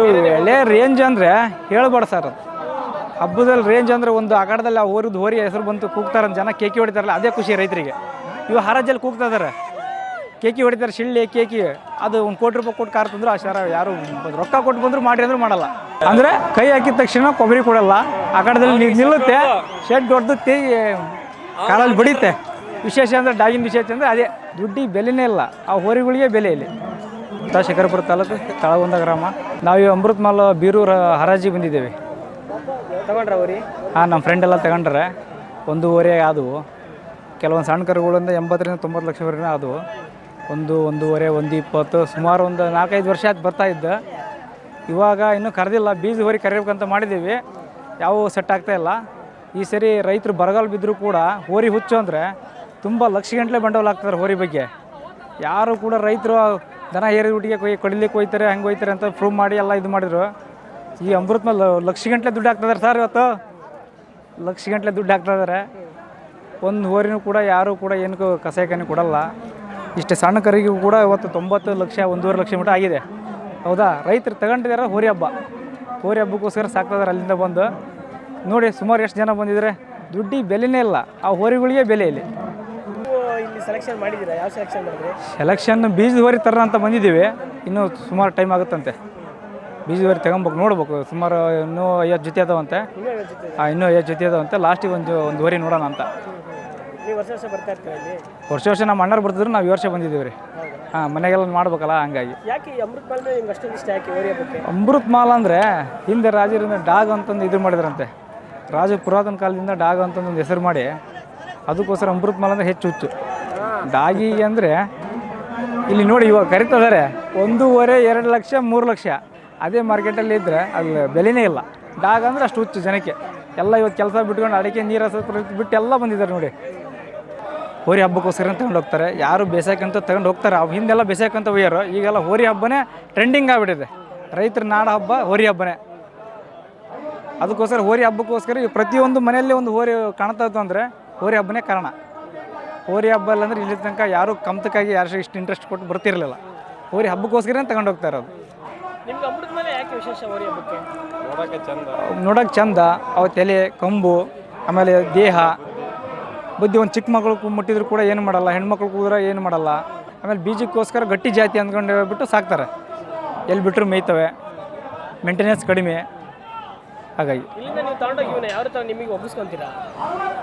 ಅದ್ರ ಎಲೆ ರೇಂಜ್ ಅಂದರೆ ಹೇಳ್ಬಾರ್ದು ಸರ್ ಅದು. ಹಬ್ಬದಲ್ಲಿ ರೇಂಜ್ ಅಂದರೆ ಒಂದು ಅಖಾಡದಲ್ಲಿ ಆ ಊರಿದ್ದು ಹೋರಿ ಹೆಸರು ಬಂತು ಕೂಗ್ತಾರೆ ಅಂತ ಜನ ಕೇಕಿ ಹೊಡಿತಾರಲ್ಲ, ಅದೇ ಖುಷಿ ರೈತರಿಗೆ. ಇವು ಹರಾಜಲ್ಲಿ ಕೂಗ್ತಾ ಇದಾರೆ ಕೇಕಿ ಹೊಡಿತಾರೆ, ಶಿಳ್ಳಿ, ಕೇಕಿ, ಅದು ಒಂದು ಕೋಟಿ ರೂಪಾಯಿ ಕೊಟ್ಟು ಕಾರ್ ತಂದ್ರು ಆ ಶರ ಯಾರು ರೊಕ್ಕ ಕೊಟ್ಟು ಬಂದ್ರು ಮಾಡಿ ಅಂದ್ರೆ ಮಾಡಲ್ಲ. ಅಂದರೆ ಕೈ ಹಾಕಿದ ತಕ್ಷಣ ಕೊಬ್ಬರಿ ಕೊಡಲ್ಲ ಅಖಾಡದಲ್ಲಿ ನೀರು ನಿಲ್ಲುತ್ತೆ ಶೆಡ್ ದೊಡ್ಡದು ತೇ ಕಾಲಲ್ಲಿ ಬಡಿಯುತ್ತೆ. ವಿಶೇಷ ಅಂದರೆ ಡಾಗಿನ ವಿಶೇಷ ಅಂದರೆ ಅದೇ ದುಡ್ಡಿಗೆ ಬೆಲೆನೇ ಇಲ್ಲ. ಆ ಹೋರಿಗಳಿಗೆ ಬೆಲೆ ಇಲ್ಲಿ. ತಾ ಶೇಖರಪುರ ತಾಲೂಕು ತಾಳಗುಂದ ಗ್ರಾಮ. ನಾವು ಈ ಅಮೃತ ಮಾಲ್ ಬೀರೂರು ಹರಾಜಿ ಬಂದಿದ್ದೇವೆ. ತಗೊಂಡ್ರ ಅವ್ರಿ? ಹಾಂ ನಮ್ಮ ಫ್ರೆಂಡ್ ಎಲ್ಲ ತಗೊಂಡ್ರೆ. ಒಂದೂವರೆ ಆದವು. ಕೆಲವೊಂದು ಸಣ್ಣ ಕರುಗಳಿಂದ ಎಂಬತ್ತರಿಂದ ತೊಂಬತ್ತು ಲಕ್ಷವರೆಗೂ ಆದವು. ಒಂದು ಒಂದೂವರೆ ಒಂದು ಇಪ್ಪತ್ತು ಸುಮಾರು ಒಂದು ನಾಲ್ಕೈದು ವರ್ಷ ಆಯ್ತು ಬರ್ತಾ ಇದ್ದ. ಇವಾಗ ಇನ್ನೂ ಕರೆದಿಲ್ಲ. ಬೀಜ ಹೊರಿ ಕರಿಬೇಕಂತ ಮಾಡಿದ್ದೀವಿ. ಯಾವ ಸೆಟ್ ಆಗ್ತಾ ಇಲ್ಲ. ಈ ಸರಿ ರೈತರು ಬರಗಾಲ ಬಿದ್ದರೂ ಕೂಡ ಹೋರಿ ಹುಚ್ಚು ಅಂದರೆ ತುಂಬ ಲಕ್ಷ ಗಂಟಲೆ ಬಂಡವಾಳ ಆಗ್ತಾರೆ ಹೋರಿ ಬಗ್ಗೆ. ಯಾರು ಕೂಡ ರೈತರು ದನ ಏರಿ ಊಟಿಗೆ ಕೊಯ್ ಕೊಡಿಲಿಕ್ಕೆ ಹೋಯ್ತಾರೆ, ಹಂಗೆ ಹೋಯ್ತಾರೆ ಅಂತ ಪ್ರೂವ್ ಮಾಡಿ ಎಲ್ಲ ಇದು ಮಾಡಿದ್ರು. ಈ ಅಮೃತ ಮೇಲೆ ಲಕ್ಷ ಗಂಟಲೆ ದುಡ್ಡು ಹಾಕ್ತಿದ್ದಾರೆ ಸರ್ ಇವತ್ತು. ಲಕ್ಷ ಗಂಟ್ಲೆ ದುಡ್ಡು ಹಾಕ್ತಾ ಇದ್ದಾರೆ ಒಂದು ಹೋರಿನೂ ಕೂಡ ಯಾರೂ ಕೂಡ ಏನಕ್ಕೂ ಕಸಾಯಕನೂ ಕೊಡಲ್ಲ. ಇಷ್ಟು ಸಣ್ಣ ಕರಿಗೂ ಕೂಡ ಇವತ್ತು ತೊಂಬತ್ತು ಲಕ್ಷ, ಒಂದೂವರೆ ಲಕ್ಷ ಮಟ್ಟ ಆಗಿದೆ. ಹೌದಾ? ರೈತರು ತಗೊಂಡಿದ್ದಾರೆ ಹೋರಿ ಹಬ್ಬ. ಹೋರಿ ಹಬ್ಬಕ್ಕೋಸ್ಕರ ಸಾಕ್ತಿದ್ದಾರೆ ಅಲ್ಲಿಂದ ಬಂದು. ನೋಡಿ ಸುಮಾರು ಎಷ್ಟು ಜನ ಬಂದಿದ್ದಾರೆ. ದುಡ್ಡಿಗೆ ಬೆಲೆನೇ ಇಲ್ಲ. ಆ ಹೋರಿಗಳಿಗೆ ಬೆಲೆ ಇಲ್ಲಿ. ಸೆಲೆಕ್ಷನ್ ಮಾಡಿದ್ದೀರಾ? ಯಾವ ಸೆಲೆಕ್ಷನ್ ಮಾಡಿದ್ರಿ? ಸೆಲೆಕ್ಷನ್ ಬೀಜದ ಹೋರಿ ತರೋಣ ಅಂತ ಬಂದಿದ್ದೀವಿ. ಇನ್ನೂ ಸುಮಾರು ಟೈಮ್ ಆಗುತ್ತಂತೆ. ಬೀಜದ ಹೋರಿ ತಗೊಬೇಕು ನೋಡ್ಬೇಕು. ಸುಮಾರು ಇನ್ನೂ ಐವತ್ತು ಜೊತೆ ಅದಾವಂತೆ. ಇನ್ನೂ ಐವತ್ತು ಜೊತೆ ಅದಾವಂತೆ. ಲಾಸ್ಟಿಗೆ ಒಂದು ಒಂದು ಹೊರಿ ನೋಡೋಣ ಅಂತ. ನೀವು ವರ್ಷ ವರ್ಷ ಬರ್ತಾ ಇರ್ತೀರ ಇಲ್ಲಿ? ವರ್ಷ ವರ್ಷ ನಮ್ಮ ಅಣ್ಣರು ಬರ್ತಿದ್ರು ನಾವು ಈ ವರ್ಷ ಬಂದಿದ್ದೀವಿ ರೀ. ಹಾಂ ಮನೆಗೆಲ್ಲ ಮಾಡ್ಬೇಕಲ್ಲ ಹಂಗಾಗಿ. ಯಾಕೆ ಈ ಅಮೃತ ಪಾಲ್ ಮೇಲೆ ನಿಮ್ಗೆ ಅಷ್ಟೊಂದು ಇಷ್ಟ ಯಾಕೆ ಓರಿ ಹಬ್ಬಕ್ಕೆ? ಅಮೃತ್ ಮಾಲ್ ಅಂದರೆ ಹಿಂದೆ ರಾಜರಿಂದ ಡಾಗ್ ಅಂತಂದು ಇದು ಮಾಡಿದ್ರಂತೆ. ರಾಜ ಪುರಾತನ ಕಾಲದಿಂದ ಡಾಗ್ ಅಂತಂದು ಒಂದು ಹೆಸರು ಮಾಡಿ ಅದಕ್ಕೋಸ್ಕರ ಅಮೃತ್ ಮಾಲ್ ಅಂದರೆ ಹೆಚ್ಚು ಹುಚ್ಚು. ಡಾಗಿಗೆ ಅಂದರೆ ಇಲ್ಲಿ ನೋಡಿ ಇವಾಗ ಕರಿತಿದ್ದಾರೆ. ಒಂದೂವರೆ, ಎರಡು ಲಕ್ಷ, ಮೂರು ಲಕ್ಷ. ಅದೇ ಮಾರ್ಕೆಟಲ್ಲಿ ಇದ್ದರೆ ಅಲ್ಲಿ ಬೆಲೆನೇ ಇಲ್ಲ. ಡಾಗ್ ಅಂದರೆ ಅಷ್ಟು ಹುಚ್ಚು ಜನಕ್ಕೆ. ಎಲ್ಲ ಇವತ್ತು ಕೆಲಸ ಬಿಟ್ಕೊಂಡು ಅಡಿಕೆ, ನೀರು ಬಿಟ್ಟು ಎಲ್ಲ ಬಂದಿದ್ದಾರೆ ನೋಡಿ. ಹೋರಿ ಹಬ್ಬಕ್ಕೋಸ್ಕರ ತಗೊಂಡು ಹೋಗ್ತಾರೆ. ಯಾರು ಬೇಸಾಯಕ್ಕಂತ ತಗೊಂಡು ಹೋಗ್ತಾರೆ. ಅವು ಹಿಂದೆಲ್ಲ ಬೇಸಾಯಕ್ಕಂತ ಒಯ್ಯಾರು. ಈಗೆಲ್ಲ ಹೋರಿ ಹಬ್ಬನೇ ಟ್ರೆಂಡಿಂಗ್ ಆಗಿಬಿಟ್ಟಿದೆ. ರೈತರ ನಾಡ ಹಬ್ಬ, ಹೋರಿ ಹಬ್ಬನೇ. ಅದಕ್ಕೋಸ್ಕರ ಹೋರಿ ಹಬ್ಬಕ್ಕೋಸ್ಕರ ಪ್ರತಿಯೊಂದು ಮನೆಯಲ್ಲಿ ಒಂದು ಹೋರಿ ಕಾಣ್ತಾ ಇತ್ತು ಅಂದರೆ ಹೋರಿ ಹಬ್ಬನೇ ಕಾರಣ. ಹೋರಿ ಹಬ್ಬ ಇಲ್ಲ ಅಂದ್ರೆ ಇಲ್ಲಿ ತನಕ ಯಾರು ಕಮ್ತಕ್ಕಾಗಿ ಯಾರು ಇಷ್ಟು ಇಂಟ್ರೆಸ್ಟ್ ಕೊಟ್ಟು ಬರ್ತಿರಲಿಲ್ಲ. ಹೋರಿ ಹಬ್ಬಕ್ಕೋಸ್ಕರನೇ ತಗೊಂಡು ಹೋಗ್ತಾ ಇರೋದು? ನಿಮ್ಗೆ ಅಮೃತ ಮೇಲೆ ಯಾಕೆ ವಿಶೇಷ ಓರಿ ಹಬ್ಬಕ್ಕೆ? ನೋಡೋಕೆ ಚಂದ ಅವ ತಲೆ ಕಂಬು ಆಮೇಲೆ ದೇಹ. ಬುದ್ಧಿ ಒಂದು ಚಿಕ್ಕ ಮಕ್ಕಳು ಕು- ಮುಟ್ಟಿದ್ರು ಕೂಡ ಏನು ಮಾಡಲ್ಲ ಹೆಣ್ಮಕ್ಳು ಕೂದ್ರೆ ಏನು ಮಾಡಲ್ಲ. ಆಮೇಲೆ ಬೀಜಕ್ಕೋಸ್ಕರ ಗಟ್ಟಿ ಜಾತಿ ಅಂದ್ಕೊಂಡು ಬಿಟ್ಟು ಸಾಕ್ತಾರೆ. ಎಲ್ಲಿ ಬಿಟ್ಟರು ಮೇಯ್ತವೆ. ಮೇಂಟೆನೆನ್ಸ್ ಕಡಿಮೆ. ಹಾಗಾಗಿ ಇಲ್ಲಿಂದ ನೀವು ತಗೊಂಡೋಗಿ ಇವನ್ನ ಯಾವ ಥರ ನಿಮಗೆ ಒಪ್ಪಿಸ್ಕೊಂತೀರಾ?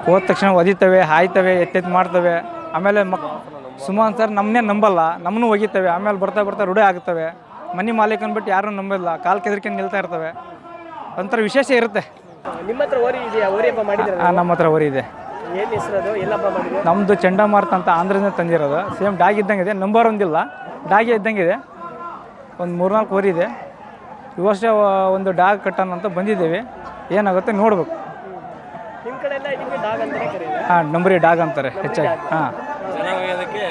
ಹೋದ ತಕ್ಷಣ ಒದಿತವೆ ಹಾಯ್ತವೆ ಎತ್ತೆತ್ತು ಮಾಡ್ತವೆ. ಆಮೇಲೆ ಮಕ್ ಸುಮಾರು ಸರ್ ನಮ್ಮನ್ನೇ ನಂಬಲ್ಲ ನಮ್ಮನ್ನು ಒಗಿತವೆ. ಆಮೇಲೆ ಬರ್ತಾ ಬರ್ತಾ ರೂಢಿ ಆಗ್ತವೆ. ಮನೆ ಮಾಲೀಕನ ಬಿಟ್ಟು ಯಾರೂ ನಂಬಿಲ್ಲ. ಕಾಲು ಕೆದರ್ಕೊಂಡು ನಿಲ್ತಾ ಇರ್ತವೆ. ಒಂಥರ ವಿಶೇಷ ಇರುತ್ತೆ. ನಿಮ್ಮ ಹತ್ರ ಓರಿ ಇದೆಯಾ? ಓರಿ ಹಬ್ಬ ಮಾಡಿದ್ರೆ ಆ, ನಮ್ಮ ಹತ್ರ ಇದೆ. ಏನು ಎಲ್ಲ ಹಬ್ಬ ಮಾಡಿದ್ರೆ ನಮ್ಮದು ಚಂಡಮಾರುತ ಅಂತ ಆಂಧ್ರದಿಂದ ತಂದಿರೋದು. ಸೇಮ್ ಡಾಗ್ ಇದ್ದಂಗೆ ಇದೆ ನಂಬರ್ ಒಂದಿಲ್ಲ. ಡಾಗಿ ಇದ್ದಂಗೆ ಇದೆ ಒಂದು ಮೂರ್ನಾಲ್ಕು ಓರಿ ಇದೆ. ಈ ವರ್ಷ ಒಂದು ಡಾಗ್ ಕಟ್ಟೋಣ ಅಂತ ಬಂದಿದ್ದೇವೆ. ಏನಾಗುತ್ತೆ ನೋಡ್ಬೇಕು. ನಿಮ್ಮ ಕಡೆ ಎಲ್ಲ ಇದಕ್ಕೆ ಡಾಗ್ ಅಂತಲೇ ಕರೀತಾರೆ ಹಾಂ ನಂಬರಿ ಡಾಗ್ ಅಂತಾರೆ ಹೆಚ್ಚಾಗಿ. ಹಾಂ. ಚೆನ್ನಾಗೋದಕ್ಕೆ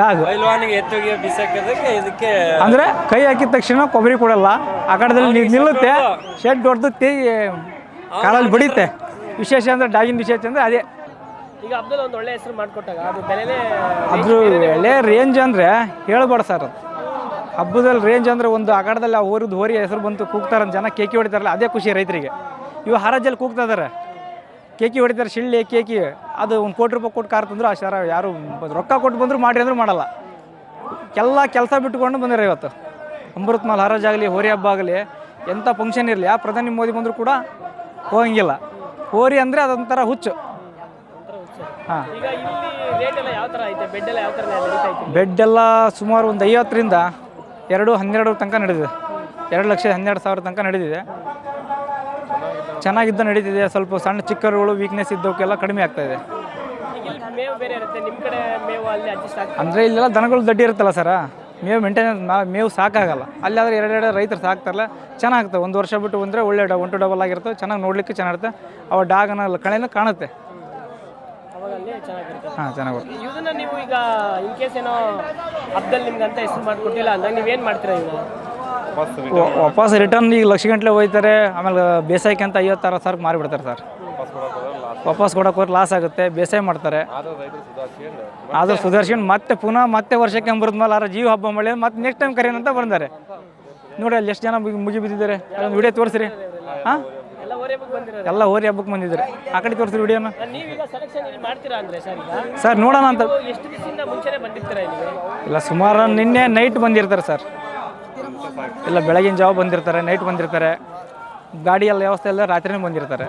ಡಾಗ್. ಪೈಲ್ವಾನಿಗೆ ಎತ್ತುಗೆ ಬಿಸಾಕೋದಕ್ಕೆ ಇದಕ್ಕೆ ಅಂದರೆ ಕೈ ಹಾಕಿದ ತಕ್ಷಣ ಕೊಬ್ಬರಿ ಕೊಡಲ್ಲ. ಅಖಾಡದಲ್ಲಿ ನೀರು ನಿಲ್ಲುತ್ತೆ ಶೆಡ್ ಹೊಡೆದು ತೇ ಕಾಲಲ್ಲಿ ಬಡಿಯುತ್ತೆ. ವಿಶೇಷ ಅಂದ್ರೆ ಡಾಗಿನ ವಿಶೇಷ ಅಂದ್ರೆ ಅದೇ. ಈಗ ಹಬ್ಬದಲ್ಲಿ ಒಂದು ಒಳ್ಳೆ ಹೆಸರು ಮಾಡಿಕೊಟ್ಟಾಗ ಅದು ಬೆಲೆನೇ ಅದ್ರ ಒಳ್ಳೆ ರೇಂಜ್ ಅಂದರೆ ಹೇಳ್ಬಾರ್ದು ಸರ್ ಅದು. ಹಬ್ಬದಲ್ಲಿ ರೇಂಜ್ ಅಂದರೆ ಒಂದು ಅಗಡದಲ್ಲಿ ಆ ಹೋರಿದು ಹೋರಿ ಹೆಸರು ಬಂತು ಕೂಗ್ತಾರೆ ಅಂತ ಜನ ಕೇಕಿ ಹೊಡಿತಾರಲ್ಲ ಅದೇ ಖುಷಿ ರೈತರಿಗೆ. ಇವು ಹರಾಜಲ್ಲಿ ಕೂಗ್ತಾ ಇದಾರೆ. ಕೇಕಿ ಹೊಡಿತಾರೆ ಶಿಳ್ಳಿ ಕೇಕಿ ಅದು ಒಂದು ಕೋಟಿ ರೂಪಾಯಿ ಕೊಟ್ಟು ಕಾರ್ ತಂದರು ಆ ಶರ ಯಾರು ರೊಕ್ಕ ಕೊಟ್ಟು ಬಂದರೂ ಮಾಡಿ ಅಂದರೂ ಮಾಡಲ್ಲ. ಎಲ್ಲ ಕೆಲಸ ಬಿಟ್ಟುಕೊಂಡು ಬಂದಿರೋ ಇವತ್ತು. ಅಮೃತ್ ಮಾಲ್ ಹರಾಜಾಗಲಿ ಹೋರಿ ಹಬ್ಬ ಆಗಲಿ ಎಂಥ ಫಂಕ್ಷನ್ ಇರಲಿ ಆ ಪ್ರಧಾನಿ ಮೋದಿ ಬಂದರೂ ಕೂಡ ಹೋಗಂಗಿಲ್ಲ. ಹೋರಿ ಅಂದರೆ ಅದೊಂಥರ ಹುಚ್ಚು. ಹಾಂ. ಈಗ ಇಲ್ಲಿ ರೇಟ್ ಎಲ್ಲ ಯಾವ ಥರ ಐತೆ? ಬೆಡ್ ಎಲ್ಲ ಯಾವ ಥರ ನಡೀತಾ ಬೆಡ್ ಎಲ್ಲ ಸುಮಾರು ಒಂದು ಐವತ್ತರಿಂದ ಎರಡು ಹನ್ನೆರಡು ತನಕ ನಡೆದಿದೆ. ಎರಡು ಲಕ್ಷ ಹನ್ನೆರಡು ಸಾವಿರ ತನಕ ನಡೆದಿದೆ. ಚೆನ್ನಾಗಿದ್ದು ನಡೀತಿದೆ. ಸ್ವಲ್ಪ ಸಣ್ಣ ಚಿಕ್ಕರುಗಳು ವೀಕ್ನೆಸ್ ಇದ್ದವಕ್ಕೆಲ್ಲ ಕಡಿಮೆ ಆಗ್ತಾ ಇದೆ. ಅಲ್ಲಿ ಅಂದರೆ ಇಲ್ಲೆಲ್ಲ ದನಗಳು ದಡ್ಡಿ ಇರುತ್ತಲ್ಲ ಸರ ಮೇವು ಮೇಂಟೆನೆನ್ಸ್ ಮೇವು ಸಾಕಾಗಲ್ಲ. ಅಲ್ಲಾದ್ರೆ ಎರಡೆರಡು ರೈತರು ಸಾಕ್ತಾರಲ್ಲ, ಚೆನ್ನಾಗ್ತವೆ. ಒಂದು ವರ್ಷ ಬಿಟ್ಟು ಬಂದರೆ ಒಳ್ಳೆ ಡ- ಟು ಡಬಲ್ ಆಗಿರ್ತವೆ. ಚೆನ್ನಾಗಿ ನೋಡಲಿಕ್ಕೆ ಚೆನ್ನಾಗಿರುತ್ತೆ. ಅವ ಡಾಗನ ಕಳೆನ ಕಾಣುತ್ತೆ. ಚೆನ್ನಾಗಿರುತ್ತೆ. ಹಾಂ ಚೆನ್ನಾಗಿ ಬರುತ್ತೆ ಇದನ್ನ ನೀವು ಈಗ ಇನ್ ಕೇಸ್ ಏನೋ ಹಬ್ಬದಲ್ಲಿ ನಿಮ್ಗೆ ಅಂತ ಹೆಸರು ಮಾಡಿಕೊಟ್ಟಿಲ್ಲ ಅಂದಾಗ ನೀವೇನು ಮಾಡ್ತೀರಾ ಈಗ ವ- ವಾಪಸ್ ರಿಟರ್ನ್ ಈಗ ಲಕ್ಷ ಗಂಟ್ಲೆ ಹೋಯ್ತಾರೆ ಆಮೇಲೆ ಬೇಸಾಯಕ್ಕೆ ಅಂತ ಐವತ್ತಾರು ಸಾವಿರ ಮಾರಿಬಿಡ್ತಾರೆ ಸರ್. ವಾಪಸ್ ಕೊಡೋಕೆ ಹೋದ್ರೆ ಲಾಸ್ ಆಗುತ್ತೆ ಬೇಸಾಯ ಮಾಡ್ತಾರೆ. ಆದರೂ ಸುದರ್ಶನ್ ಮತ್ತೆ ಪುನಃ ಮತ್ತೆ ವರ್ಷಕ್ಕೆ ಬರೋದು ಮೇಲೆ ಆರ ಜೀವ ಹಬ್ಬ ಮಾಡಿ ಮತ್ತೆ ನೆಕ್ಸ್ಟ್ ಟೈಮ್ ಕರೆಯೋಣ ಅಂತ ಬಂದಾರೆ. ನೋಡಿ ಅಲ್ಲಿ ಎಷ್ಟು ಜನ ಮುಗಿ ಮುಗಿ ಬಿದ್ದಿದ್ದಾರೆ ಅದೊಂದು ವಿಡಿಯೋ ತೋರಿಸ್ರಿ ಹಾಂ? ಎಲ್ಲ ಓರೆ ಹೋರಿ ಹಬ್ಬಕ್ಕೆ ಬಂದಿದ್ದಾರೆ ಆ ಕಡೆ ತೋರಿಸ್ರಿ ವಿಡಿಯೋನ. ನೀವೀಗ ಸೆಲೆಕ್ಷನ್ ಇಲ್ಲಿ ಮಾಡ್ತೀರಾ ಅಂದ್ರೆ ಸರ್ ಈಗ? ಸರ್ ನೋಡೋಣ ಅಂತ. ಎಷ್ಟು ದಿವಸದಿಂದ ಮುಂಚೆನೆ ಬಂದಿರ್ತೀರಾ ಇಲ್ಲಿಗೆ ಇಲ್ಲ ಸುಮಾರು ನಿನ್ನೆ ನೈಟ್ ಬಂದಿರ್ತಾರೆ ಸರ್. ಇಲ್ಲ ಬೆಳಗಿನ ಜಾವ ಬಂದಿರ್ತಾರೆ ನೈಟ್ ಬಂದಿರ್ತಾರೆ. ಗಾಡಿ ಎಲ್ಲ ವ್ಯವಸ್ಥೆ ಎಲ್ಲ ರಾತ್ರಿನೇ ಬಂದಿರ್ತಾರೆ.